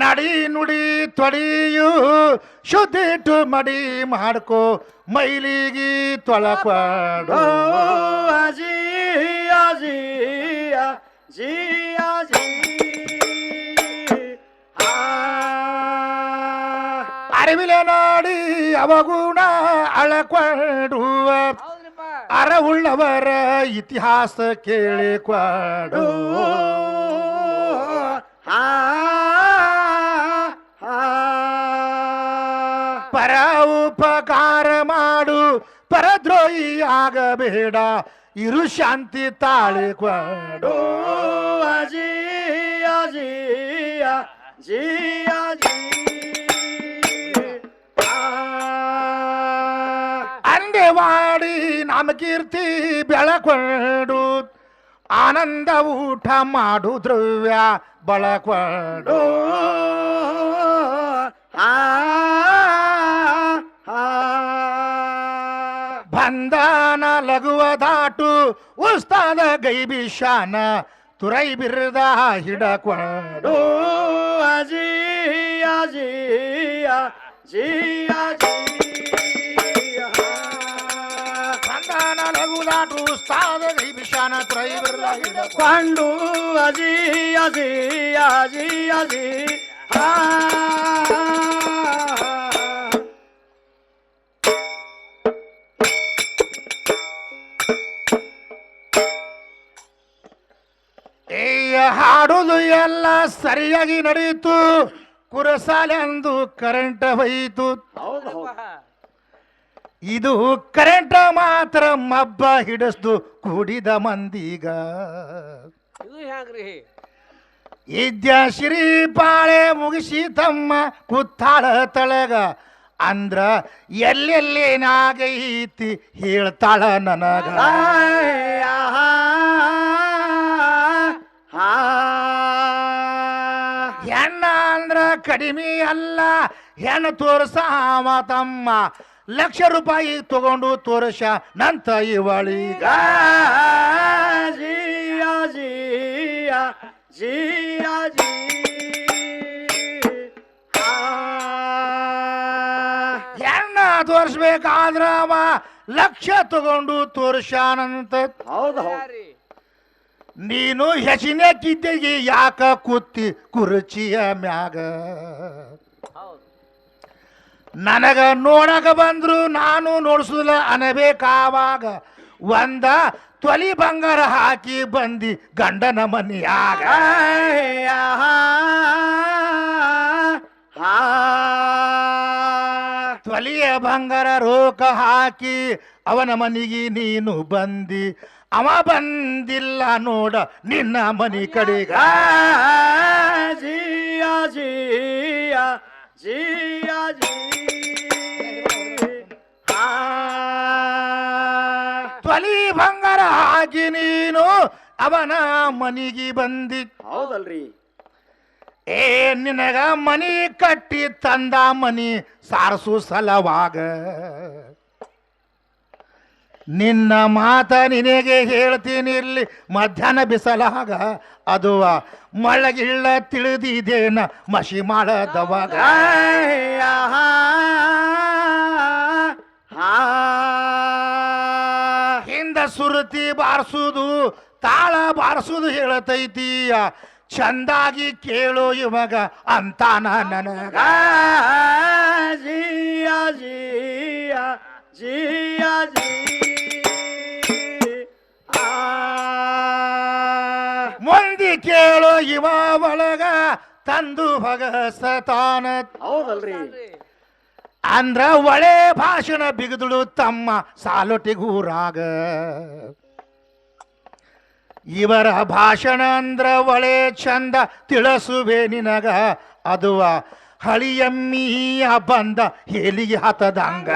ನಡಿ ನುಡಿ ತೊಡಿಯು ಶುದ್ಧಿಟ್ಟು ಮಡಿ ಮಾಡ್ಕೋ, ಮೈಲಿಗಿ ತೊಳಪಾಡು ಅಜಿ ಅಜಿ ಅಜಿ ಜಿ ಅರಿವಿಲೆ ನಾಡಿ ಅವಗುಣ ಅಳಕೊಂಡುವ ಅರವುಳ್ಳವರ ಇತಿಹಾಸ ಕೇಳಿ ಕೇಳಿಕೊಂಡು ಪರ ಉಪಕಾರ ಮಾಡು ಪರದ್ರೋಹಿ ಆಗಬೇಡ ಇರು ಶಾಂತಿ ತಾಳಿಕೊಂಡು ಅಜಿ ಅಜಿ ಅಜಿ ಅಜಿ. ಅಂಡೆವಾಡಿ ನಮ್ಮ ಕೀರ್ತಿ ಬೆಳಕೊಂಡು. ಆನಂದ ಊಟ ಮಾಡು ದ್ರವ್ಯ ಬಳಕೊಂಡು. ಬಂಧನ ಲಘುವ ದಾಟು ಉಸ್ತಾದ ಗೈಬಿಷಾನ ತುರೈ ಬಿರ್ದ ಹಿಡಕೊಂಡು. ಅಜಿ ಜಿಯ ಜಿಯ ಅಜಿ ಬಂಧನ ಲಘು ದಾಟು ಉಸ್ತಾದ ಗೈಬಿಶಾನ ತುರೈ ಕಂಡು ಅಜಿ ಅಜಿ ಅಜಿ. ಅಜಿ ಆ ಹಾಡುದು ಎಲ್ಲ ಸರಿಯಾಗಿ ನಡೆಯಿತು ಕುರಸಾಲೆಂದು ಕರೆಂಟ್ ಹೋಯಿತು. ಇದು ಕರೆಂಟ್ ಮಾತ್ರ ಮಬ್ಬ ಹಿಡಿಸ್ದು ಕುಡಿದ ಮಂದಿಗ. ಇದು ಹ್ಯಾಂಗ್ರಿ? ಶ್ರೀ ಪಾಳೆ ಮುಗಿಸಿ ತಮ್ಮ ಕುತ್ತಾಳ ತಳಗ. ಅಂದ್ರ ಎಲ್ಲೆಲ್ಲೇನಾಗೈತಿ ಹೇಳ್ತಾಳ ನನಗ. ಹೆಣ್ಣ ಅಂದ್ರ ಕಡಿಮೆ ಅಲ್ಲ ಹೆಣ್ಣು ತೋರ್ಸಾವ ತಮ್ಮ. ಲಕ್ಷ ರೂಪಾಯಿ ತಗೊಂಡು ತೋರ್ಸ ನಂತ ಜಿ ಹೆಣ್ಣ ತೋರಿಸ್ಬೇಕಾದ್ರ ಅವ ಲಕ್ಷ ತಗೊಂಡು ತೋರ್ಸಾನಂತ ಹೌದು ಹೌದು. ನೀನು ಹೆಸಿನ ಕಿದ್ದೆಗೆ ಯಾಕ ಕೂತಿ ಕುರ್ಚಿಯ ಮ್ಯಾಗ? ಹೌದು. ನನಗ ನೋಡಕ ಬಂದ್ರು ನಾನು ನೋಡಿಸುದಿಲ್ಲ ಅನಬೇಕಾವಾಗ ಒಂದ ತೊಲಿ ಬಂಗಾರ ಹಾಕಿ ಬಂದಿ ಗಂಡನ ಮನೆಯಾಗ. ತೊಲಿಯ ಬಂಗಾರ ರೋಕ ಹಾಕಿ ಅವನ ಮನೆಗೆ ನೀನು ಬಂದಿ. ಅವ ಬಂದಿಲ್ಲ ನೋಡ ನಿನ್ನ ಮನಿ ಕಡೆಗ. ಜಿಯ ಜಿಯ ಜಿಯ ಜಿ ತೊಲಿ ಬಂಗಾರ ಹಾಕಿ ನೀನು ಅವನ ಮನಿಗೆ ಬಂದಿ. ಹೌದಲ್ರಿ. ಏ ನಿನಗ ಮನಿ ಕಟ್ಟಿ ತಂದ ಮನಿ ಸಾರಸು ಸಲವಾಗ. ನಿನ್ನ ಮಾತ ನಿನಗೆ ಹೇಳ್ತೀನಿ ಇಲ್ಲಿ ಮಧ್ಯಾಹ್ನ ಬಿಸಲಾಗ ಅದು ಮಳ್ಳಗಿಳ್ಳ ತಿಳಿದಿದೇನ ಮಸಿ ಮಾಡದವಾಗ. ಸುರತಿ ಬಾರಿಸೋದು, ತಾಳ ಬಾರಿಸೋದು ಹೇಳತೈತೀಯ. ಚಂದಾಗಿ ಕೇಳು ಇವಾಗ ಅಂತ ನನಗ ಜಿಯಾ ಜಿಯಾ ಜಿಯಾ ಜಿ ಮಂದಿ ಕೇಳು ಇವ ಒಳಗ, ತಂದು ಭಗಸತಾನ ಹೌದಲ್ರಿ. ಅಂದ್ರ ಒಳೆ ಭಾಷಣ ಬಿಗದಳು ತಮ್ಮ ಸಾಲೊಟಿಗೂರಾಗ ಇವರ ಭಾಷಣ ಅಂದ್ರ ಒಳೆ ಚಂದ ತಿಳಿಸುವೆ ನಿನಗ ಅದುವ ಹಳಿಯಮ್ಮಿಯ ಬಂದ ಹೇಲಿಗೆ ಹತದಂಗ.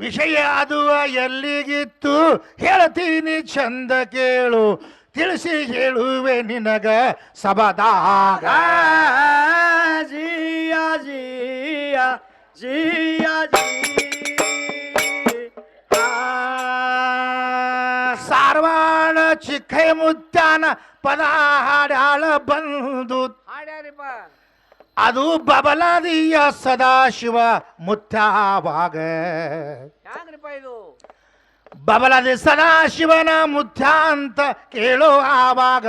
ವಿಷಯ ಅದುವ ಎಲ್ಲಿಗಿತ್ತು? ಹೇಳ್ತೀನಿ ಚಂದ ಕೇಳು. ತಿಳಿಸಿ ಹೇಳುವೆ ನಿನಗ ಸಬದಾಗ ಜಿಯ ಜಿಯ ಜಿಯ ಸಾರವಾಡ ಚಿಕ್ಕೈ ಮುತ್ಯಾನ ಪದ ಹಾಡ್ಯಾಳ ಬಂದು. ಅದು ಬಬಲಾದಿಯ ಸದಾಶಿವ ಮುತ್ತಾವಾಗ ಇದು? ಬಬಲಾದಿ ಸದಾಶಿವನ ಮುತ್ಯ ಅಂತ ಕೇಳೋ ಆವಾಗ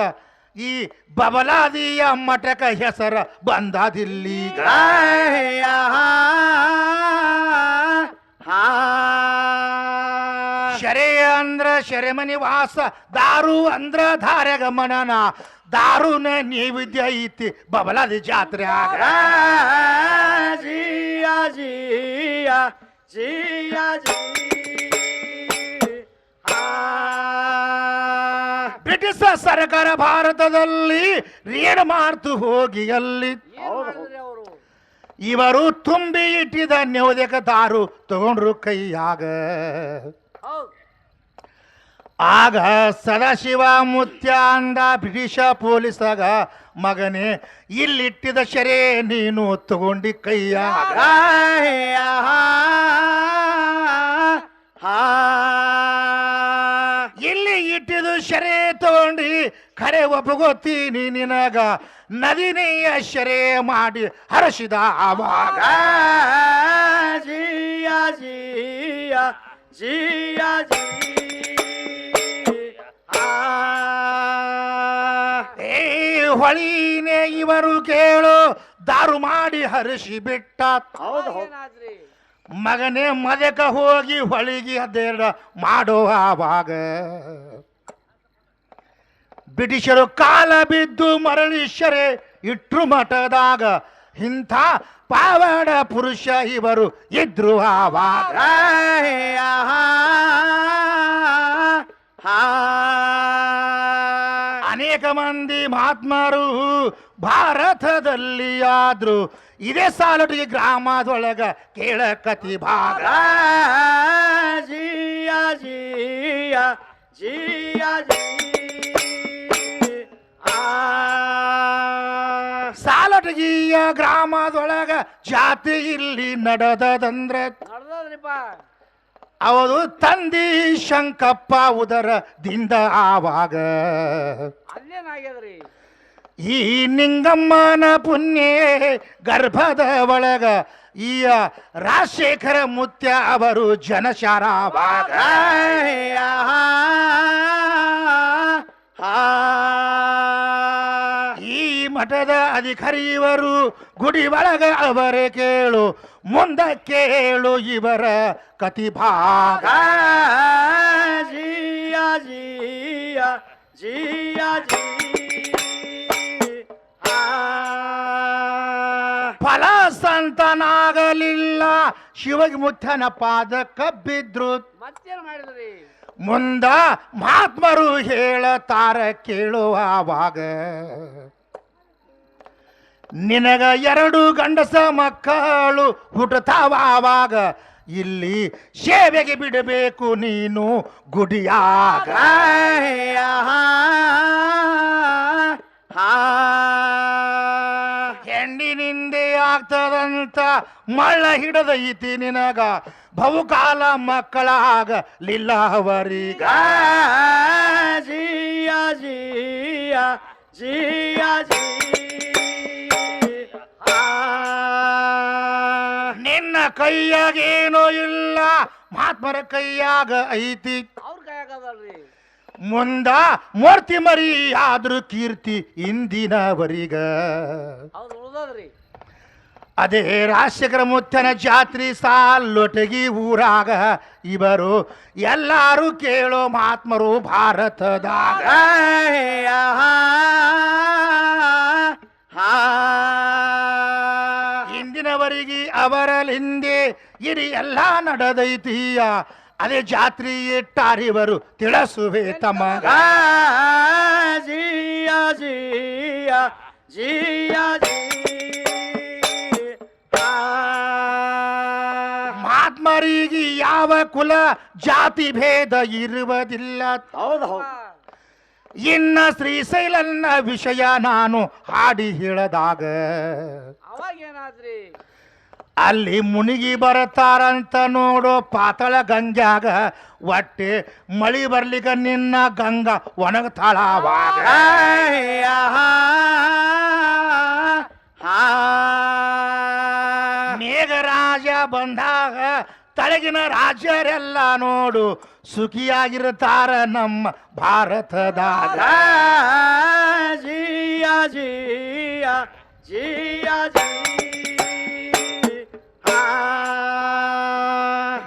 ಈ ಬಬಲಾದಿಯ ಮಟಕ ಹೆಸರ ಬಂದಾದಿಲ್ಲಿ ಶರೆ ಅಂದ್ರ ಶರೆಮನಿ ವಾಸ ದಾರು ಅಂದ್ರ ಧಾರೆ ಮನನ ದಾರುನ ನೈವೇದ್ಯ ಐತಿ ಬಬಲಾದಿ ಜಾತ್ರೆ ಆಗ. ಜಿಯ ಜಿಯ ಜಿಯ ಜಿ ಬ್ರಿಟಿಷ್ ಸರ್ಕಾರ ಭಾರತದಲ್ಲಿ ಏನು ಮಾಡ್ತು ಹೋಗಿ ಅಲ್ಲಿ ಇವರು ತುಂಬಿ ಇಟ್ಟಿದ ನ್ಯೋದಕ ದಾರು ತಗೊಂಡ್ರು ಕೈಯಾಗ. ಆಗ ಸದಾಶಿವ ಮುತ್ಯ ಅಂದ ಬ್ರಿಟಿಷ ಪೊಲೀಸಾಗ ಮಗನೇ ಇಲ್ಲಿಟ್ಟಿದ ಶರೇ ನೀನು ತಗೊಂಡಿ ಕೈಯಾಗ. ಇಲ್ಲಿ ಇಟ್ಟಿದ ಶರೆ ತಗೊಂಡಿ ಒಪ್ಪುಗೊತ್ತೀನಿ ಒಪ್ಪಗೋತೀನಿ ನಿನಗ ನದಿನೆಯ ಶರೆ ಮಾಡಿ ಹರಸಿದ ಆವಾಗ. ಜಿಯ ಜಿಯ ಜಿಯ ಜಿ ಆ ಏ ಹೊಳಿನೇ ಇವರು ಕೇಳು ದಾರು ಮಾಡಿ ಹರಿಸಿ ಬಿಟ್ಟ. ಮಗನೇ ಮದಕ ಹೋಗಿ ಹೊಳಿಗೆ ಅದೇ ಮಾಡೋ ಆವಾಗ. ಬ್ರಿಟಿಷರು ಕಾಲ ಬಿದ್ದು ಮರಳಿಶರೆ ಇಟ್ರು ಮಠದಾಗ. ಇಂಥ ಪಾವಡ ಪುರುಷ ಇವರು ಇದ್ರು ಆವಾಗ. ಅನೇಕ ಮಂದಿ ಮಹಾತ್ಮರು ಭಾರತದಲ್ಲಿ ಆದ್ರು. ಇದೇ ಸಾಲಟಿಗೆ ಗ್ರಾಮದೊಳಗ ಕೇಳಕತಿ ಭಾಗ. ಜಿಯ ಜಿಯ ಜಿಯ. ಸಾಲಟಗಿಯ ಗ್ರಾಮದೊಳಗ ಜಾತಿ ಇಲ್ಲಿ ನಡೆದದಂದ್ರ ನಡ್ದದ್ರಿಪ್ಪ. ಅವರು ತಂದಿ ಶಂಕಪ್ಪ ಉದರದಿಂದ ಆವಾಗ. ಅಲ್ಲೇನಾಗ್ಯದ್ರಿ? ಈ ನಿಂಗಮ್ಮನ ಪುಣ್ಯ ಗರ್ಭದ ಒಳಗ ಈ ರಾಜಶೇಖರ ಮುತ್ಯ ಅವರು ಜನಶಾರಾವಾಗ. ಆ. ಮಠದ ಅಧಿಕಾರಿ ಇವರು ಗುಡಿ ಒಳಗ ಅವರೇ ಕೇಳು ಮುಂದ ಕೇಳು ಇವರ ಕತಿಭಾಗ. ಜಿಯ ಜಿಯ ಜಿಯ ಜಿ ಫಲ ಸಂತನಾಗಲಿಲ್ಲ ಶಿವಗಿ ಮುತ್ತನ ಪಾದ ಕಬ್ಬಿದ್ರು ಮತ್ತೇನ್ ಮಾಡಿದ್ರಿ? ಮುಂದ ಮಹಾತ್ಮರು ಹೇಳತಾರ ಕೇಳುವಾಗ ನಿನಗ ಎರಡು ಗಂಡಸ ಮಕ್ಕಳು ಹುಟ್ಟುತ್ತಾವಾಗ ಇಲ್ಲಿ ಸೇವೆಗೆ ಬಿಡಬೇಕು ನೀನು ಗುಡಿಯಾಗ ಹೆಣ್ಣಿನಿಂದೆ ಆಗ್ತದಂತ ಮಳ್ಳ ಹಿಡದೈತಿ ನಿನಗ ಬಹುಕಾಲ ಮಕ್ಕಳಾಗ ಅವರೀಗ ಜಿಯ ಜಿಯ ಜಿಯ ಜಿ ನಿನ್ನ ಕೈಯಾಗೇನೋ ಇಲ್ಲ. ಮಹಾತ್ಮರ ಕೈಯಾಗ ಐತಿ. ಅವ್ರ ಕೈಯಾಗದಲ್ರಿ ಮುಂದ ಮೂರ್ತಿ ಮರಿ ಆದ್ರೂ ಕೀರ್ತಿ ಇಂದಿನವರಿಗ ಹೌದು ಉಳ್ದದ್ರಿ. ಅದೇ ರಾಜಶೇಖರ ಮುತ್ತನ ಜಾತ್ರಿ ಸಾಲೊಟಗಿ ಊರಾಗ ಇವರು ಎಲ್ಲಾರು ಕೇಳೋ ಮಹಾತ್ಮರು ಭಾರತದಾಗ. ರಾಯ ಹಾ ಅವರ ಅವರಲ್ಲಿಂದೆ ಇರಿ ಎಲ್ಲ ನಡೆದೈತೀಯ? ಅದೇ ಜಾತ್ರಿ ಇಟ್ಟಾರಿವರು ತಿಳಿಸುವೆ ತಮ್ಮ ಜಿಯ ಜಿಯ ಜಿಯ ಮಹಾತ್ಮರಿಗೆ ಯಾವ ಕುಲ ಜಾತಿ ಭೇದ ಇರುವುದಿಲ್ಲ. ಹೌದು ಹೌದು. ಇನ್ನ ಶ್ರೀಶೈಲನ್ನ ವಿಷಯ ನಾನು ಹಾಡಿ ಹೇಳದಾಗ ಅವಾಗ ಏನಾದ್ರಿ ಅಲ್ಲಿ ಮುನಿಗಿ ಬರತಾರಂತ ನೋಡು ಪಾತಳ ಗಂಜಾಗ ಒಟ್ಟೆ ಮಳಿ ಬರ್ಲಿಕ್ಕ ನಿನ್ನ ಗಂಗಾ ಒಣಗ್ತಾಳ ಅವಾಗ ಅಯ್ಯ ಹಾ ಹಾ ಮೇಘರಾಜ ಬಂದಾಗ ತಳಗಿನ ರಾಜರೆಲ್ಲ ನೋಡು ಸುಖಿಯಾಗಿರ್ತಾರ ನಮ್ಮ ಭಾರತದಾಗ ಜಿಯ ಜಿಯ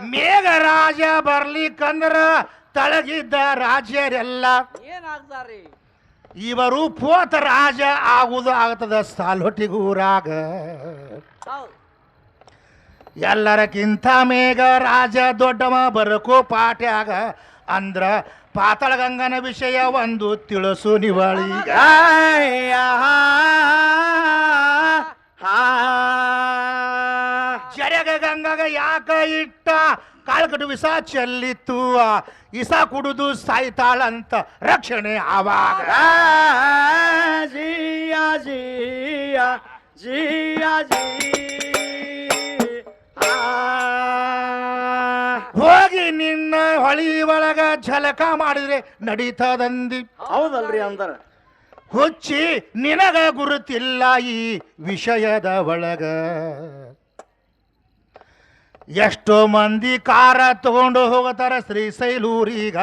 ಮೇಘರಾಜ ಬರ್ಲಿಕ್ಕಂದ್ರ ತಳಗಿದ್ದ ರಾಜ್ಯರೆಲ್ಲ. ಏನಾಗ್ತಾರೆ ಇವರು ಪೋತ ರಾಜ ಆಗುದು ಆಗ್ತದ ಸಾಲೊಟ್ಟಿಗೂರಾಗ ಎಲ್ಲರಕ್ಕಿಂತ ಮೇಘ ರಾಜ ದೊಡ್ಡವ ಬರಕು ಪಾಟ್ಯಾಗ ಅಂದ್ರ ಪಾತಾಳಗಂಗನ ವಿಷಯ ಒಂದು ತಿಳಿಸು ನಿವಾಳಿ. ಜರಗ ಗಂಗಗ ಯಾಕ ಇಟ್ಟ? ಕಾಲ್ಕಟು ವಿಸ ಚೆಲ್ಲಿತ್ತು ಆ ಇಸ ಕುಡಿದು ಸಾಯ್ತಾಳಂತ ರಕ್ಷಣೆ ಆವಾಗ. ಜಿಯ ಜಿಯ ಜಿಯ ಜಿ ನಿನ್ನ ಹೊಳಿ ಒಳಗ ಝಲಕ ಮಾಡಿದ್ರೆ ನಡೀತದಂದಿ. ಹೌದಲ್ರಿ ಅಂದರ. ಹುಚ್ಚಿ ನಿನಗ ಗುರುತಿಲ್ಲ ಈ ವಿಷಯದ ಒಳಗ. ಎಷ್ಟೋ ಮಂದಿ ಕಾರ ತಗೊಂಡು ಹೋಗತಾರ ಶ್ರೀಶೈಲೂರೀಗ.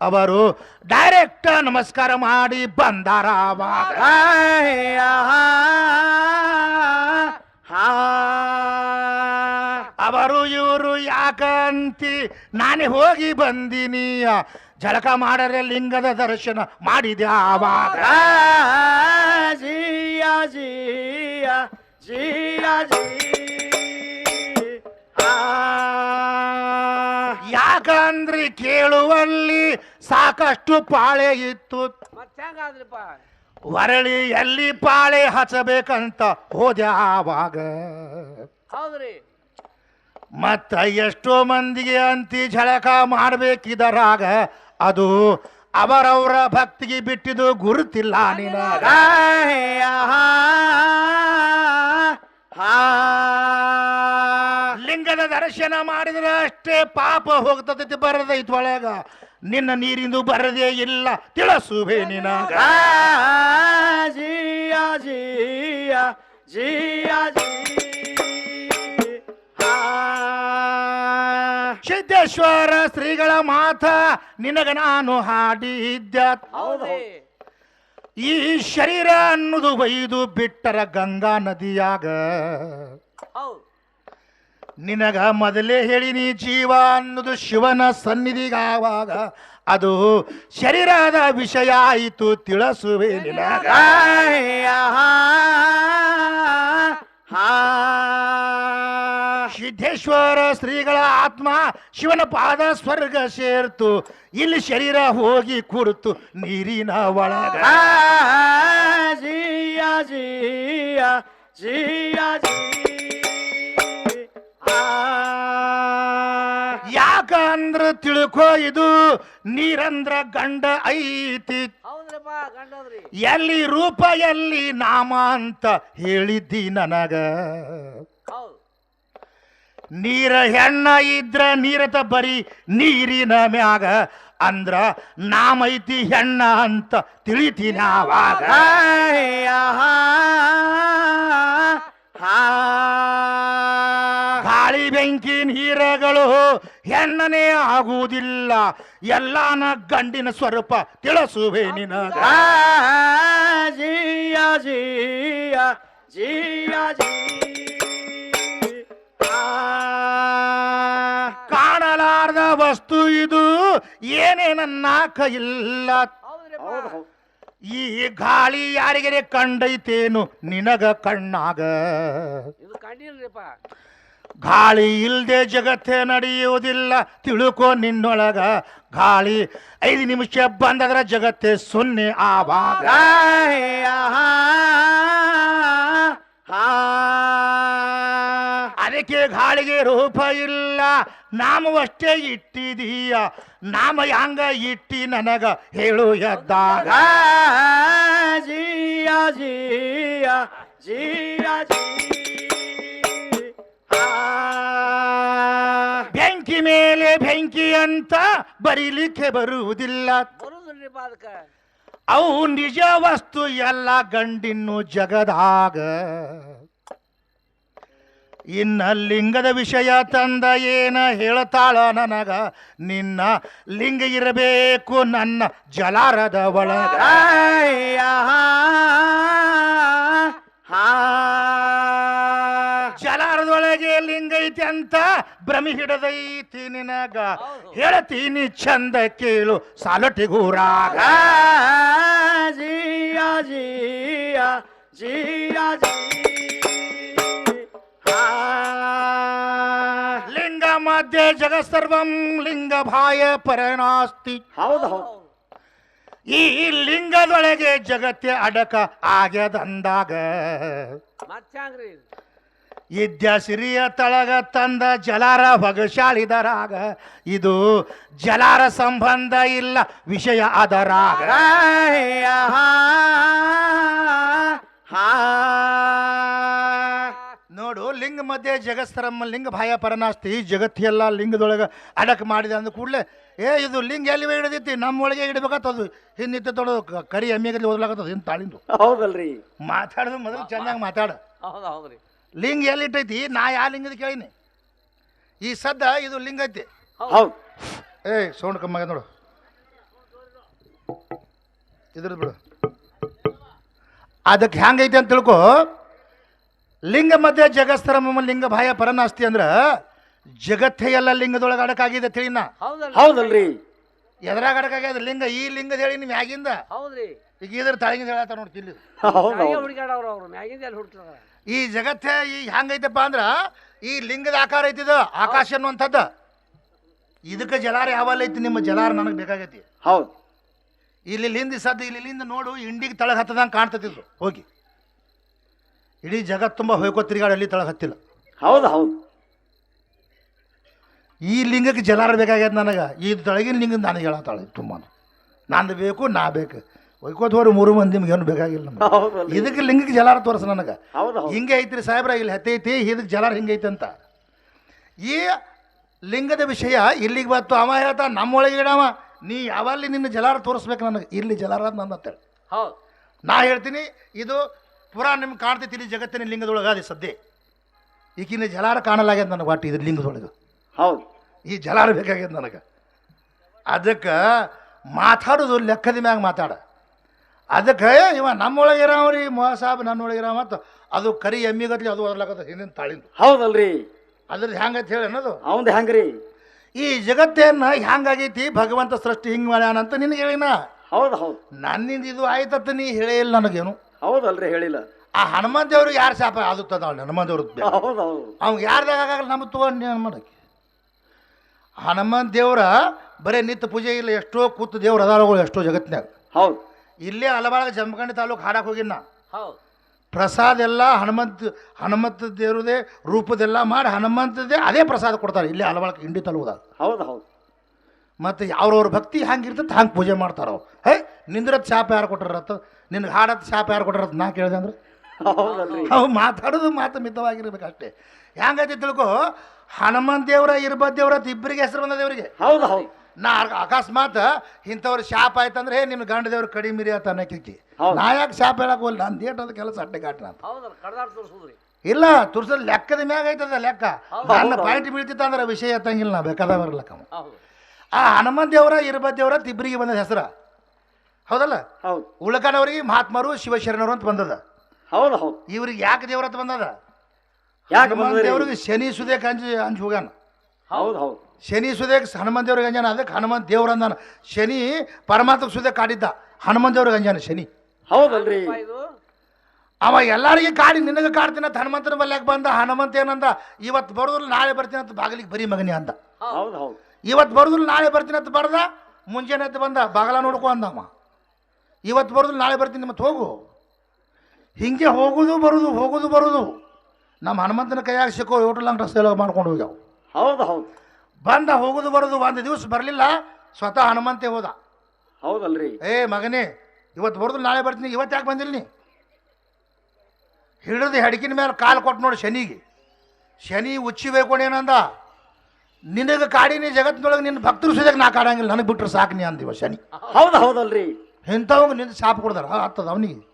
ಅವರು ಡೈರೆಕ್ಟ್ ನಮಸ್ಕಾರ ಮಾಡಿ ಬಂದಾರ ಅವಾಗ. ಹಾ ಹಾ. ಅವರು ಇವರು ಯಾಕಂತಿ? ನಾನೇ ಹೋಗಿ ಬಂದಿನಿ. ಜಳಕ ಮಾಡರೆ ಲಿಂಗದ ದರ್ಶನ ಮಾಡಿದೆ ಆವಾಗ. ಜಿಯ ಜಿಯ ಜಿಯ ಜಿ ಯಾಕಂದ್ರೆ ಕೇಳುವಲ್ಲಿ ಸಾಕಷ್ಟು ಪಾಳೆ ಇತ್ತು. ವರಳಿ ಎಲ್ಲಿ ಪಾಳೆ ಹಚ್ಚಬೇಕಂತ ಹೋದೆ ಆವಾಗ. ಹೌದ್ರಿ. ಮತ್ತ ಎಷ್ಟೋ ಮಂದಿಗೆ ಅಂತಿ ಝಳಕ ಮಾಡ್ಬೇಕಿದರಾಗ ಅದು ಅವರವರ ಭಕ್ತಿಗೆ ಬಿಟ್ಟಿದ್ದು ಗುರುತಿಲ್ಲ ನಿನಗ ಹಾ ಲಿಂಗದ ದರ್ಶನ ಮಾಡಿದ್ರೆ ಅಷ್ಟೇ ಪಾಪ ಹೋಗ್ತದೈತಿ ಬರದೈತಿ ಒಳಗ ನಿನ್ನ ನೀರಿಂದು ಬರದೇ ಇಲ್ಲ. ತಿಳಿಸುವೆ ನಿನಗ ಜಿಯ ಜಿಯ ಜಿಯ ಜಿ ಸಿದ್ದೇಶ್ವರ ಶ್ರೀಗಳ ಮಾತ ನಿನಗ ನಾನು ಹಾಡಿದ್ದ ಈ ಶರೀರ ಅನ್ನೋದು ಒಯ್ದು ಬಿಟ್ಟರ ಗಂಗಾ ನದಿಯಾಗ ನಿನಗ ಮೊದಲೇ ಹೇಳಿನಿ ಜೀವ ಅನ್ನೋದು ಶಿವನ ಸನ್ನಿಧಿಗಾವಾಗ ಅದು ಶರೀರದ ವಿಷಯ ಆಯಿತು ತಿಳಿಸುವೆ ನಿನಗ ಹಾ ಸಿದ್ದೇಶ್ವರ ಶ್ರೀಗಳ ಆತ್ಮ ಶಿವನ ಪಾದ ಸ್ವರ್ಗ ಸೇರ್ತು. ಇಲ್ಲಿ ಶರೀರ ಹೋಗಿ ಕುರ್ತು ನೀರಿನ ಒಳಗ. ಜಿಯಾ ಜಿಯ ಯಾಕಂದ್ರ ತಿಳ್ಕೋ ಇದು ನೀರಂದ್ರ ಗಂಡ ಐತಿ. ಎಲ್ಲಿ ರೂಪ ಎಲ್ಲಿ ನಾಮ ಅಂತ ಹೇಳಿದ್ದಿ ನನಗ. ನೀರ ಹೆಣ್ಣ ಇದ್ರ ನೀರತ ಬರೀ ನೀರಿನ ಮ್ಯಾಗ ಅಂದ್ರ ನಾಮೈತಿ ಹೆಣ್ಣ ಅಂತ ತಿಳಿತೀನಿ ಆವಾಗ ಗಾಳಿ ಬೆಂಕಿ ನೀರಗಳು ಹೆಣ್ಣನೇ ಆಗುವುದಿಲ್ಲ. ಎಲ್ಲಾನ ಗಂಡಿನ ಸ್ವರೂಪ ತಿಳಿಸುವೆ ನಿನಗ. ಜಿಯ ಜಿಯ ಜಿಯ ಜಿ ವಸ್ತು ಇದು ಏನೇನನ್ನ ಇಲ್ಲ. ಈ ಗಾಳಿ ಯಾರಿಗೆ ಕಂಡೈತೇನು ನಿನಗ ಕಣ್ಣಾಗ. ಗಾಳಿ ಇಲ್ದೆ ಜಗತ್ತೇ ನಡೆಯುವುದಿಲ್ಲ ತಿಳುಕೋ ನಿನ್ನೊಳಗ. ಗಾಳಿ ಐದು ನಿಮಿಷ ಬಂದದ್ರ ಜಗತ್ತೇ ಸೊನ್ನೆ ಆವಾಗ ಅಯ್ಯ ಹಾ ಹಾ ಅದಕ್ಕೆ ಗಾಳಿಗೆ ರೂಪ ಇಲ್ಲ. ನಾಮವಷ್ಟೇ ಇಟ್ಟಿದೀಯ. ನಾಮ ಯಾಂಗ ಇಟ್ಟಿ ನನಗ ಹೇಳು ಎದ್ದಾಗ. ಜಿಯ ಜಿಯ ಜಿಯ ಬೆಂಕಿ ಮೇಲೆ ಬೆಂಕಿ ಅಂತ ಬರೀಲಿಕ್ಕೆ ಬರುವುದಿಲ್ಲ. ಅವು ನಿಜ ವಸ್ತು ಎಲ್ಲ ಗಂಡಿನ್ನು ಜಗದಾಗ. ಇನ್ನ ಲಿಂಗದ ವಿಷಯ ತಂದ ಏನ ಹೇಳ್ತಾಳ ನನಗ ನಿನ್ನ ಲಿಂಗ ಇರಬೇಕು ನನ್ನ ಜಲಾರದ ಒಳಗ ಜಲಾರದೊಳಗೆ ಲಿಂಗ ಐತಿ ಅಂತ ಭ್ರಮಿ ಹಿಡದೈತಿ ನಿನಗ ಹೇಳ್ತೀನಿ ಚಂದ ಕೇಳು ಸಾಲಟಿಗೂರಾಗ ಜಿಯ ಜಿಯ ಜಿಯ ಜಿ ಲಿಂಗ ಜಗ ಸರ್ವಂ ಲಿಂಗ ಭಾಯ ಪರನಾಸ್ತಿ. ಹೌದು ಹೌದು. ಈ ಲಿಂಗದೊಳಗೆ ಜಗತ್ತೆ ಅಡಕ ಆಗ್ಯದಂದಾಗ. ಮತ್ತ್ಯಾಂಗ್ರಿ? ಇದ್ಯ ಸಿರಿಯ ತಳಗ ತಂದ ಜಲಾರ ಹೊಗಶಾಳಿದರಾಗ. ಇದು ಜಲಾರ ಸಂಬಂಧ ಇಲ್ಲ ವಿಷಯ ಅದರಾಗ. ಲಿಂಗ ಮಧ್ಯೆ ಜಗತ್ಸರಮ್ಮ ಲಿಂಗ ಭಾಯ ಪರನಾಸ್ತಿ. ಜಗತ್ತಿ ಎಲ್ಲ ಲಿಂಗದೊಳಗೆ ಅಡಕ ಮಾಡಿದೆ ಅಂದ ಕೂಡಲೇ ಏ ಇದು ಲಿಂಗ ಎಲ್ಲಿ ಹಿಡಿದೈತಿ ನಮ್ಮೊಳಗೆ ಇಡಬೇಕಾಗ್ತದು ಹಿಂದಿತ್ತು ತೊಡೋ ಕರಿ ಎಮ್ಮೆಗಲ್ಲಿ ಓದ್ಲಾಕತ್ತದ. ಹಿಂದೆ ತಾಳಿಂದು? ಹೌದಲ್ರಿ. ಮಾತಾಡೋದು ಮೊದಲು ಚೆನ್ನಾಗಿ ಮಾತಾಡ. ಹೌದು ಹೌದ್ರಿ ಲಿಂಗ ಎಲ್ಲಿ ಇಟ್ಟೈತಿ ನಾ ಯಾ ಲಿಂಗದ ಕೇಳಿನಿ. ಈ ಸದ್ದ ಇದು ಲಿಂಗ ಐತಿ. ಹೌದು. ಏ ಸೌಂಡ್ ಕಮ್ಮಿ ನೋಡು. ಇದ್ರದ್ದು ಬಿಡು. ಅದಕ್ಕೆ ಹೆಂಗೈತಿ ಅಂತ ತಿಳ್ಕೊ. ಲಿಂಗ ಮಧ್ಯ ಜಗಸ್ತರ ಮಮ್ಮ ಲಿಂಗ ಭಾಯ ಪರನಾಸ್ತಿ ಅಂದ್ರ ಜಗತ್ತೇ ಎಲ್ಲ ಲಿಂಗದೊಳಗೆ ಅಡಕಾಗಿದೆ ತಿಳಿನ ಹೌದಲ್ರಿ. ಹೌದಲ್ರಿ. ಎದ್ರಾಗ ಅಡಕಾಗ್ಯದ ಲಿಂಗ ಈ ಲಿಂಗದ ಹೇಳಿ ನೀವು ಮ್ಯಾಗಿಂದ. ಹೌದ್ರಿ. ಈಗ ಇದ್ರ ತಳಗಿಂದ ಹೇಳತ್ತ ನೋಡಿ ತಿಳಿ ಹೌದು ಮ್ಯಾಗೆ ಹೌದು ಹುಡುಗಾಡವ್ರು ಅವ್ರು ಮ್ಯಾಗಿಂದ ಎಲ್ಲಿ ಹುಡುಕ್ತಾರ ಈ ಜಗತ್ತೇ ಈ ಹೆಂಗೈತಪ್ಪ ಅಂದ್ರ ಈ ಲಿಂಗದ ಆಕಾರ ಐತಿದ ಆಕಾಶ ಅನ್ನುವಂಥದ್ದ. ಇದಕ್ಕೆ ಜಲಾರ ಯಾವಲ್ಲ ಐತಿ? ನಿಮ್ಮ ಜಲಾರ ನನಗೆ ಬೇಕಾಗೈತಿ. ಹೌದು. ಇಲ್ಲಿ ಹಿಂದೆ ಸದ್ದು ಇಲ್ಲಿ ಇಲ್ಲಿಂದ ನೋಡು ಇಂಡಿಗೆ ತಳಗ ಹತ್ತದಂಗೆ ಕಾಣ್ತತಿದ್ರು ಹೋಗಿ. ಇಡೀ ಜಗತ್ತು ತುಂಬ ಹೋಯ್ಕೋ ತಿರುಗಾಡಿ ಅಲ್ಲಿ ತಳಗ ಹತ್ತಿಲ್ಲ. ಹೌದು ಹೌದು. ಈ ಲಿಂಗಕ್ಕೆ ಜಲಾರ ಬೇಕಾಗ್ಯದ ನನಗೆ. ಈ ತಳಗಿನ ಲಿಂಗ ನನಗೆ ಹೇಳತ್ತಾಳೆ ತುಂಬ ನಾನು ಬೇಕು ನಾ ಬೇಕು. ಒಯ್ಕೋತ ಹೋರಿ ಮೂರು ಮಂದಿ ನಿಮ್ಗೆ ಏನು ಬೇಕಾಗಿಲ್ಲ ನಮ್ಗೆ. ಇದಕ್ಕೆ ಲಿಂಗಕ್ಕೆ ಜಲಾರ ತೋರಿಸ ನನಗೆ. ಹಿಂಗೆ ಐತ್ರಿ ಸಾಹೇಬ್ರ ಇಲ್ಲಿ ಹತ್ತೈತಿ ಇದಕ್ಕೆ ಜಲಾರ ಹಿಂಗೈತೆ ಅಂತ. ಈ ಲಿಂಗದ ವಿಷಯ ಇಲ್ಲಿಗೆ ಬಂತು ಅವ ಹೇಳ್ತಾ ನಮ್ಮೊಳಗೆ ಇಡವ. ನೀ ಯಾವಲ್ಲಿ ನಿನ್ನ ಜಲಾರ ತೋರಿಸ್ಬೇಕು ನನಗೆ? ಇಲ್ಲಿ ಜಲಾರ ಅಂತ ನನ್ನ ಅಂತೇಳಿ ಹೌದು. ನಾ ಹೇಳ್ತೀನಿ ಇದು ಪುರಾ ನಿಮ್ಗೆ ಕಾಣ್ತೈತಿ ಇಲ್ಲಿ ಜಗತ್ತಿನ ಲಿಂಗದೊಳಗೆ ಅದೇ ಸದ್ಯ. ಈಗಿನ ಜಲಾರ ಕಾಣಲಾಗ್ಯದ ನನಗೆ ಒಟ್ಟು ಇದ್ರ ಲಿಂಗದೊಳಗೆ. ಹೌದು. ಈ ಜಲಾರ ಬೇಕಾಗ್ಯದ ನನಗೆ. ಅದಕ್ಕೆ ಮಾತಾಡೋದು ಲೆಕ್ಕದ ಮ್ಯಾಗ ಮಾತಾಡ. ಅದಕ್ಕೆ ಇವ ನಮ್ಮೊಳಗೆ ಇರಾವ್ರಿ ಮೊಹಸಾಬ್ ನನ್ನೊಳಗೆ ಇರಾವ ಮತ್ತು ಅದು ಕರಿ ಎಮ್ಮಿಗತ್ಲಿ ಅದು ಓದ್ಲಾಕತ್ತ ಹಿಂದಿನ ತಾಳಿಂದು. ಹೌದಲ್ರಿ. ಅದ್ರದ್ದು ಹೆಂಗೈತೆ ಹೇಳಿ ಅನ್ನೋದು. ಅವಂದು ಹೆಂಗ್ರಿ? ಈ ಜಗತ್ತೇನ ಹೆಂಗಾಗೈತಿ ಭಗವಂತ ಸೃಷ್ಟಿ ಹಿಂಗೆ ಮಾಡ್ಯಾನಂತ ನಿನಗೆ ಹೇಳಿನ. ಹೌದು ಹೌದು. ನನ್ನಿಂದ ಇದು ಆಯ್ತತ್ತ ನೀ ಹೇಳೇ ಇಲ್ಲ ನನಗೇನು. ಹೌದಲ್ರಿ ಹೇಳಿಲ್ಲ. ಆ ಹನುಮಾನ್ ದೇವ್ರಿಗೆ ಯಾರು ಶಾಪ ಆಗುತ್ತದ ಅವಳು ಹನುಮಂತ ದೇವ್ರ ಹೌದು ಹೌದು ಅವ್ನು ಯಾರ್ದಾಗ ಆಗಲ್ಲ ತಗೊಂಡು ತೊಗೊಂಡು ಏನು ಮಾಡಕ್ಕೆ ಹನುಮಂತ ದೇವ್ರ ಬರೀ ನಿತ್ಯ ಪೂಜೆ ಇಲ್ಲ ಎಷ್ಟೋ ಕೂತು ದೇವ್ರ ಅದಾರಗಳು ಎಷ್ಟೋ ಜಗತ್ತಿನಾಗ ಹೌದು. ಇಲ್ಲೇ ಹಲವಾರು ಜಮಖಂಡಿ ತಾಲೂಕು ಹಾಡಕ್ಕೆ ಹೋಗಿನ ಹೌದು. ಪ್ರಸಾದ ಎಲ್ಲ ಹನುಮಂತ ಹನುಮಂತ ದೇವ್ರದೇ ರೂಪದೆಲ್ಲ ಮಾಡಿ ಹನುಮಂತದೇ ಅದೇ ಪ್ರಸಾದ ಕೊಡ್ತಾರೆ ಇಲ್ಲೇ ಹಲವಾರು ಇಂಡಿ ತಾಲೂಕದಾಗ. ಹೌದು ಹೌದು. ಮತ್ತು ಅವ್ರವ್ರ ಭಕ್ತಿ ಹಂಗಿರ್ತೈತೆ ಹಂಗೆ ಪೂಜೆ ಮಾಡ್ತಾರೋ? ಹೇ ನಿಂದ್ರದ್ದು ಶಾಪ ಯಾರು ಕೊಟ್ಟಿರತ್ತ ನಿನ್ಗೆ ಹಾಡೋದು ಶಾಪ ಯಾರು ಕೊಟ್ಟಿರತ್ತ ನಾ ಕೇಳಿದೆ ಅಂದ್ರೆ? ಅವು ಮಾತಾಡೋದು ಮಾತು ಮಿತವಾಗಿರ್ಬೇಕು ಅಷ್ಟೇ. ಹೆಂಗೈತಿ ತಿಳ್ಕೊ? ಹನುಮಂತ ದೇವ್ರ ಇರ್ಬ ದೇವ್ರ ಇಬ್ಬರಿಗೆ ಹೆಸರು ಬಂದ ದೇವ್ರಿಗೆ ಹೌದು ಹೌದು. ನಾ ಅಕಸ್ಮಾತ್ ಇಂಥವ್ರ ಶಾಪ ಆಯ್ತಂದ್ರೆ ಹೇ ನಿಮ್ಮ ಗಂಡ ದೇವ್ರ ಕಡಿಮೆ ಮಿರಿ ಅಂತ ಅನ್ನಕ್ಕಿಕ್ಕಿ ಹೌದು. ನಾ ಯಾಕೆ ಶಾಪ ಹೇಳಕ್ ಹೋಲ್ ನಾನು ದೇಟ್ ಅದ ಕೆಲಸ ಅಡ್ಡೆ ಅಂತ. ಇಲ್ಲ ತುರ್ಸದ ಲೆಕ್ಕದ ಮ್ಯಾಗ ಐತದ ಲೆಕ್ಕ. ನನ್ನ ಪಾಯಿಂಟ್ ಬೀಳ್ತಿತ್ತ ಅಂದ್ರೆ ವಿಷಯ ಎತ್ತಂಗಿಲ್ಲ ನಾ ಬೇಕಾದ ಬರ್ಲಕ್ಕ ಹೌದು. ಆ ಹನುಮಂತ ದೇವರ ಇರಬ ದೇವರ ಇಬ್ಬರಿಗೆ ಬಂದ ಹೆಸರು. ಹೌದಲ್ಲ? ಹೌದು. ಉಳ್ಕಡವ್ರಿಗೆ ಮಹಾತ್ಮರು ಶಿವಶರಣರು ಅಂತ ಬಂದದ. ಹೌದು ಹೌದು. ಇವ್ರಿಗೆ ಯಾಕೆ ದೇವರ ಅಂತ ಬಂದದ? ಯಾಕೆ ಬಂದ್ರಿ ದೇವ್ರಿಗೆ ಶನಿ ಸುದೇಕ್ ಅಂಜಿ ಅಂಜಿ ಹೋಗ್ಯಾನ. ಹೌದು ಹೌದು. ಶನಿ ಸುದೇಕ್ ಹನುಮಂತ ದೇವ್ರಿಗೆ ಅಂಜಾನ ಅದಕ್ಕೆ ಹನುಮಂತ ದೇವ್ರ ಅಂದಾನ. ಶನಿ ಪರಮಾತ್ಮ ಸುದೇ ಕಾಡಿದ್ದ ಹನುಮಂತ ದೇವ್ರಿಗೆ ಅಂಜಾನ ಶನಿ. ಹೌದಲ್ರಿ. ಅವ ಎಲ್ಲರಿಗೆ ಕಾಡಿ ನಿನಗೆ ಕಾಡ್ತೀನಿ ಅಂತ ಹನುಮಂತನ ಬಲ್ಯಾಕ ಬಂದ ಹನುಮಂತ ಏನಂದ ಇವತ್ತು ಬರೋದಿಲ್ಲ ನಾಳೆ ಬರ್ತೀನಿ ಅಂತ ಬಾಗಿಲಿಗೆ ಬರೀ ಮಗನಿ ಅಂತ ಹೌದು ಹೌದು. ಇವತ್ತು ಬರೋದಿಲ್ಲ ನಾಳೆ ಬರ್ತೀನಿ ಅಂತ ಬರ್ದ ಮುಂಜಾನೆ ಎದ್ದು ಬಂದ ಬಾಗಲ ನೋಡ್ಕೊ ಅಂದಮ್ಮ ಇವತ್ತು ಬರೋದಿಲ್ಲ ನಾಳೆ ಬರ್ತೀನಿ ಮತ್ತೆ ಹೋಗು. ಹಿಂಗೆ ಹೋಗೋದು ಬರೋದು ಹೋಗೋದು ಬರೋದು. ನಮ್ಮ ಹನುಮಂತನ ಕೈಯಾಗ ಸಿಕ್ಕೋ ಹೋಟೆಲ್ ಅಂಗಡಿ ರಸ್ತೆ ಮಾಡ್ಕೊಂಡು ಹೋಗ್ಯಾವ. ಹೌದು ಹೌದು. ಬಂದ ಹೋಗೋದು ಬರೋದು ಒಂದು ದಿವಸ ಬರಲಿಲ್ಲ ಸ್ವತಃ ಹನುಮಂತೆ ಹೋದ. ಹೌದಲ್ರಿ. ಏ ಮಗನೇ ಇವತ್ತು ಬರೋದಿಲ್ಲ ನಾಳೆ ಬರ್ತೀನಿ ಇವತ್ತು ಯಾಕೆ ಬಂದಿಲ್ಲ ನೀ? ಹಿಡಿದು ಹೆಡಕಿನ ಮೇಲೆ ಕಾಲು ಕೊಟ್ಟು ನೋಡಿ ಶನಿಗೆ. ಶನಿ ಉಚ್ಚಿ ಬೇಕೊಂಡೇನಂದ ನಿನಗೆ ಕಾಡಿನ ಜಗತ್ತಿನೊಳಗೆ ನಿನ್ನ ಭಕ್ತರು ಸುದಾಗ ನಾ ಕಾಡಂಗಿಲ್ಲ. ನನಗೆ ಬಿಟ್ಟರು ಸಾಕು ನೀ ಅಂದಿವ ಶನಿ. ಹೌದು ಹೌದಲ್ರಿ. ಇಂಥವಂಗೆ ನಿನ್ನ ಶಾಪ ಕೊಡ್ದಾರ. ಆಗ್ತದ ಅವನಿಗೆ.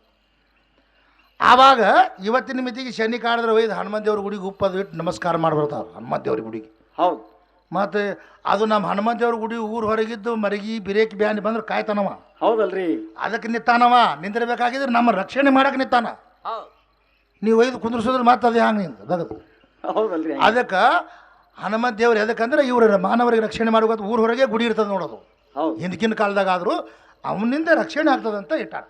ಆವಾಗ ಇವತ್ತಿನ ಮಿತಿಗೆ ಶನಿ ಕಾಡಿದ್ರೆ ಒಯ್ದು ಹನುಮಂತ ದೇವ್ರ ಗುಡಿಗೆ ಉಪ್ಪದು ಇಟ್ಟು ನಮಸ್ಕಾರ ಮಾಡ್ಬಿಡ್ತಾವೆ ಹನುಮಂತ ದೇವ್ರ ಗುಡಿಗೆ. ಹೌದು. ಮತ್ತು ಅದು ನಮ್ಮ ಹನುಮಂತ ದೇವ್ರ ಗುಡಿ ಊರು ಹೊರಗಿದ್ದು ಮರಗಿ ಬಿರೇಕ್ ಬ್ಯಾನಿ ಬಂದ್ರೆ ಕಾಯ್ತಾನವ. ಹೌದಲ್ರಿ. ಅದಕ್ಕೆ ನಿಂತಾನವ. ನಿಂದಿರ್ಬೇಕಾಗಿದ್ರೆ ನಮ್ಮ ರಕ್ಷಣೆ ಮಾಡಕ್ಕೆ ನಿಂತಾನ. ನೀವು ಒಯ್ದು ಕುಂದ್ರಿಸಿದ್ರೆ ಮತ್ತೆ ಅದು ಹಂಗೆ ಹೌದಲ್ರಿ. ಅದಕ್ಕೆ ಹನುಮಂತ ದೇವ್ರು ಎದಕ್ಕಂದ್ರೆ ಇವರು ಮಾನವರಿಗೆ ರಕ್ಷಣೆ ಮಾಡುವ ಊರ ಹೊರಗೆ ಗುಡಿ ಇರ್ತದೆ ನೋಡೋದು. ಹೌದು. ಹಿಂದಕ್ಕಿನ ಕಾಲದಾಗ ಆದರೂ ಅವನಿಂದ ರಕ್ಷಣೆ ಆಗ್ತದಂತ ಇಟ್ಟಾರ.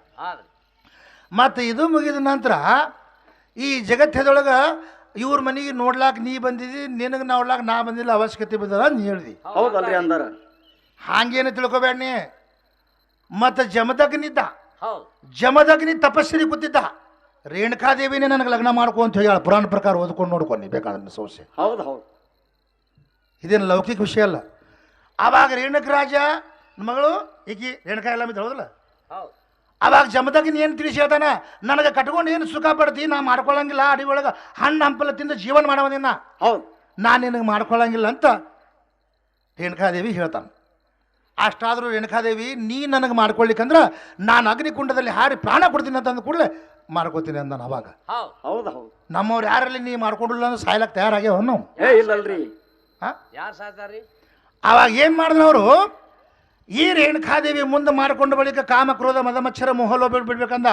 ಮತ್ತು ಇದು ಮುಗಿದ ನಂತರ ಈ ಜಗತ್ತದೊಳಗೆ ಇವ್ರ ಮನೆಗೆ ನೋಡ್ಲಾಕ ನೀ ಬಂದಿದ್ದಿ ನಿನಗೆ ನೋಡ್ಲಾಕ ನಾ ಬಂದಿಲ್ಲ ಅವಶ್ಯಕತೆ ಬಿದ್ದದ ನೀ ಹೇಳ್ದಿ. ಹೌದಲ್ರಿ ಅಂದಾರ. ಹಾಗೇನು ತಿಳ್ಕೊಬೇಡ ನೀ. ಮತ್ತು ಜಮದಗ್ನಿದ್ದ. ಜಮದಗ್ನಿ ತಪಸ್ಸರಿ ಕೂತಿದ್ದ. ರೇಣುಕಾದೇವಿನೇ ನನಗೆ ಲಗ್ನ ಮಾಡ್ಕೊ ಅಂತ ಹೇಳಿ ಪುರಾಣ ಪ್ರಕಾರ ಓದ್ಕೊಂಡು ನೋಡ್ಕೊಂಡು ಬೇಕಾದ್ರೆ ಸಮಸ್ಯೆ ಹೌದು ಹೌದು. ಇದೇನು ಲೌಕಿಕ ವಿಷಯ ಅಲ್ಲ. ಆವಾಗ ರೇಣುಕ ರಾಜ ಮಗಳು ಈಕಿ ರೇಣುಕಾ ಎಲ್ಲ ಮಿತ್ರ ಹೌದಲ್ಲ? ಹೌದು. ಅವಾಗ ಜಮದಾಗ ಏನು ತಿಳಿಸಿ ಹೇಳ್ತಾನೆ? ನನಗೆ ಕಟ್ಕೊಂಡು ಏನು ಸುಖ ಪಡ್ತಿ ನಾ ಮಾಡ್ಕೊಳ್ಳಂಗಿಲ್ಲ ಅಡಿ ಒಳಗೆ ಹಣ್ಣು ಹಂಪಲ ತಿಂದು ಜೀವನ ಮಾಡವನಿನ್ನ ಹೌದು. ನಾನು ನಿನಗೆ ಮಾಡ್ಕೊಳ್ಳಂಗಿಲ್ಲ ಅಂತ ರೇಣುಕಾದೇವಿ ಹೇಳ್ತಾನೆ. ಅಷ್ಟಾದರೂ ರೇಣುಕಾದೇವಿ ನೀ ನನಗೆ ಮಾಡ್ಕೊಳ್ಲಿಕ್ಕಂದ್ರೆ ನಾನು ಅಗ್ನಿಕುಂಡದಲ್ಲಿ ಹಾರಿ ಪ್ರಾಣ ಕೊಡ್ತೀನಿ ಅಂತ ಅಂದ ಕೂಡಲೇ ಮಾಡ್ಕೋತೀನಿ ಅಂದಾನ ಅವಾಗ ಹೌದು. ಹೌದು ನಮ್ಮವ್ರು ಯಾರಲ್ಲಿ ನೀ ಮಾಡ್ಕೊಂಡಿಲ್ಲ ಅಂದ್ರೆ ಸಾಯ್ಲಕ್ಕೆ ತಯಾರಾಗ್ಯಾವ ನಾವು ಏ ಇಲ್ಲಲ್ರಿ. ಯಾರು ಸಾಯ್ತಾರ್ರಿ ಅವಾಗ ಏನು ಮಾಡಿದ್ರವರು ಈ ರೇಣುಕಾದೇವಿ ಮುಂದೆ ಮಾಡಿಕೊಂಡು ಬಳಿಕ ಕಾಮ ಕ್ರೋಧ ಮದ ಮಚ್ಚರ ಮೊಹಲೋ ಬಿಡ್ ಬಿಡ್ಬೇಕಂದ.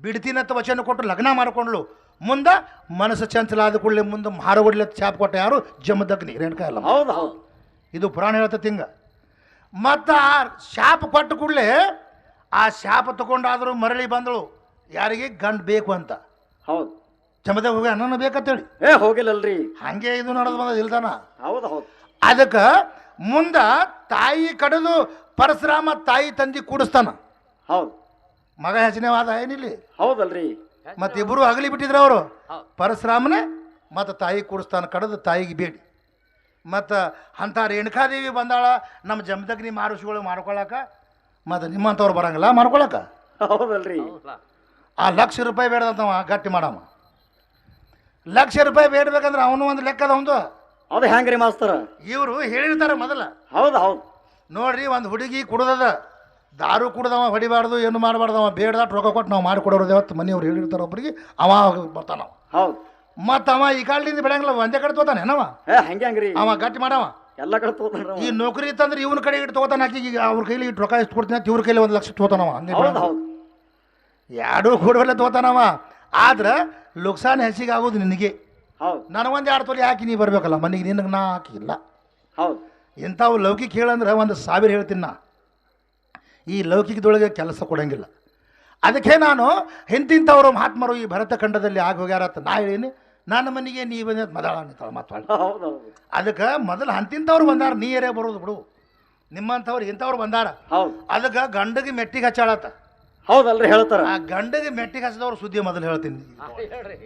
ಬಿಡ್ತೀನಂತ ವಚನ ಕೊಟ್ಟು ಲಗ್ನ ಮಾಡಿಕೊಂಡ್ಳು. ಮುಂದೆ ಮನಸ್ಸು ಚಂಚಲ ಆದ ಕೂಡಲೇ ಮುಂದೆ ಮಾರಗೊಡ್ಲಿ ಚಾಪ್ ಕೊಟ್ಟ ಯಾರು? ಜಮದಗ್ನಿ ರೇಣುಕಾ ಅಲ್ಲ. ಹೌದು ಹೌದು. ಇದು ಪುರಾಣ ಹೇಳ್ತೈತಿ ತಿಂಗ. ಮತ್ತು ಆ ಶಾಪ ಕೊಟ್ಟ ಕೂಡಲೇ ಆ ಶಾಪ ತಗೊಂಡಾದರೂ ಮರಳಿ ಬಂದಳು. ಯಾರಿಗೆ? ಗಂಡು ಬೇಕು ಅಂತ. ಹೌದು. ಜಮದಾಗ ಹೋಗಿ ಅನ್ನ ಬೇಕಂತೇಳಿ ಏ ಹೋಗಿಲ್ಲಲ್ರಿ. ಹಂಗೆ ಇದು ನಡೆದು ಬಂದ ಇಲ್ದಾನ ಹೌದು ಹೌದು. ಅದಕ್ಕೆ ಮುಂದ ತಾಯಿ ಕಡದು ಪರಶುರಾಮ ತಾಯಿ ತಂದಿ ಕೂಡಿಸ್ತಾನ. ಹೌದು. ಮಗ ಹೆಸನೇವಾದ ಏನಿಲ್ಲ? ಹೌದಲ್ರಿ. ಮತ್ತೆ ಇಬ್ಬರು ಅಗಲಿ ಬಿಟ್ಟಿದ್ರು ಅವರು. ಪರಶುರಾಮನೇ ಮತ್ತು ತಾಯಿ ಕೂಡಿಸ್ತಾನ ಕಡದು ತಾಯಿಗೆ ಬೇಡಿ. ಮತ್ತು ಅಂಥ ರೇಣುಕಾದೇವಿ ಬಂದಾಳ ನಮ್ಮ ಜಮದಗ್ನಿ ಮಾರುಷಿಗಳು ಮಾಡ್ಕೊಳಕ ಮತ್ತು ನಿಮ್ಮಂಥವ್ರು ಬರಂಗಿಲ್ಲ ಮಾಡ್ಕೊಳಕ? ಹೌದಲ್ರಿ. ಆ ಲಕ್ಷ ರೂಪಾಯಿ ಬೇಡದಂತವ ಗಟ್ಟಿ ಮಾಡಮ್ಮ ಲಕ್ಷ ರೂಪಾಯಿ ಬೇಡ್ಬೇಕಂದ್ರೆ ಅವನು ಒಂದು ಲೆಕ್ಕದ ಒಂದು. ಅದು ಹೆಂಗ್ರಿ ಮಾಸ್ತರ? ಇವರು ಹೇಳಿರ್ತಾರೆ ಮೊದಲ. ಹೌದು ಹೌದು. ನೋಡ್ರಿ ಒಂದು ಹುಡುಗಿ ಕುಡ್ದದ. ದಾರು ಕುಡ್ದವ ಹೊಡಿಬಾರ್ದು ಏನು ಮಾಡಬಾರ್ದು ಅವ ಬೇಡದ ರೊಕ್ಕ ಕೊಟ್ಟು ನಾವು ಮಾಡಿಕೊಡೋರು ದೇವತ್ತು ಮನೆಯವ್ರು ಹೇಳಿರ್ತಾರೆ ಒಬ್ಬರಿಗೆ ಅವ ಬರ್ತಾನ ಹೌದು. ಮತ್ತು ಅವ ಈ ಕಾಲದಿಂದ ಬೆಳಂಗಿಲ್ಲ ಒಂದೇ ಕಡೆ ತೋತಾನೆ ಏನವ ಏ ಹಂಗೆ ಹಂಗ್ರಿ ಅವ ಗಟ್ಟಿ ಮಾಡವ. ಎಲ್ಲ ಕಡೆ ತೋತಾನ ಈ ನೌಕರಿ ಇತ್ತಂದ್ರೆ ಇವನ ಕಡೆ ಇಟ್ಟು ತಗೋತಾನ ಆಕಿ ಈಗ ಅವ್ರ ಕೈಲಿ ಇಟ್ಟು ರೊಕ್ಕ ಎಷ್ಟು ಕೊಡ್ತೀನಿ ಅಂತ ಇವ್ರ ಕೈಲಿ ಒಂದು ಲಕ್ಷ ತಗೋತಾನವ ಹಂಗೆ ಹೌದು ಹೌದು. ಎರಡೂ ಕೂಡವಲ್ಲೇ ತಗೋತಾನವ ಆದ್ರೆ ಲುಕ್ಸಾನ್ ಹೆಚ್ಚಿಗೆ ಆಗೋದು ನಿನಗೆ. ಹೌದು. ನನಗೊಂದು ಎರಡು ತೊಲೆ ಹಾಕಿ ನೀ ಬರಬೇಕಲ್ಲ ಮನೆಗೆ ನಿನಗೆ ನಾ ಹಾಕಿಲ್ಲ. ಹೌದು. ಇಂಥವು ಲೌಕಿಕ ಹೇಳಂದ್ರೆ ಒಂದು ಸಾವಿರ ಹೇಳ್ತೀನಿ ನಾ. ಈ ಲೌಕಿಕದೊಳಗೆ ಕೆಲಸ ಕೊಡೋಂಗಿಲ್ಲ. ಅದಕ್ಕೆ ನಾನು ಹಿಂತಿಂಥವ್ರು ಮಹಾತ್ಮರು ಈ ಭರತಖಂಡದಲ್ಲಿ ಖಂಡದಲ್ಲಿ ಆಗಿ ಹೋಗ್ಯಾರತ್ತ ನಾ ಹೇಳೀನಿ. ನನ್ನ ಮನೆಗೆ ನೀ ಬಂದ ಮದಾಳ ಮಾತಾಡ. ಅದಕ್ಕೆ ಮೊದಲು ಅಂತಿಂಥವ್ರು ಬಂದಾರ ನೀರೇ ಬರೋದು ಬಿಡು. ನಿಮ್ಮಂಥವ್ರು ಇಂಥವ್ರು ಬಂದಾರ. ಹೌದು. ಅದಕ್ಕೆ ಗಂಡಗೆ ಮೆಟ್ಟಿಗೆ ಹಚ್ಚಾಳತ್ತ. ಹೌದಲ್ರಿ ಹೇಳ್ತಾರ. ಆ ಗಂಡಗೆ ಮೆಟ್ಟಿಗೆ ಹಚ್ಚಿದವ್ರು ಸುದ್ದಿ ಮೊದಲು ಹೇಳ್ತೀನಿ. ಹೇಳ್ರಿ.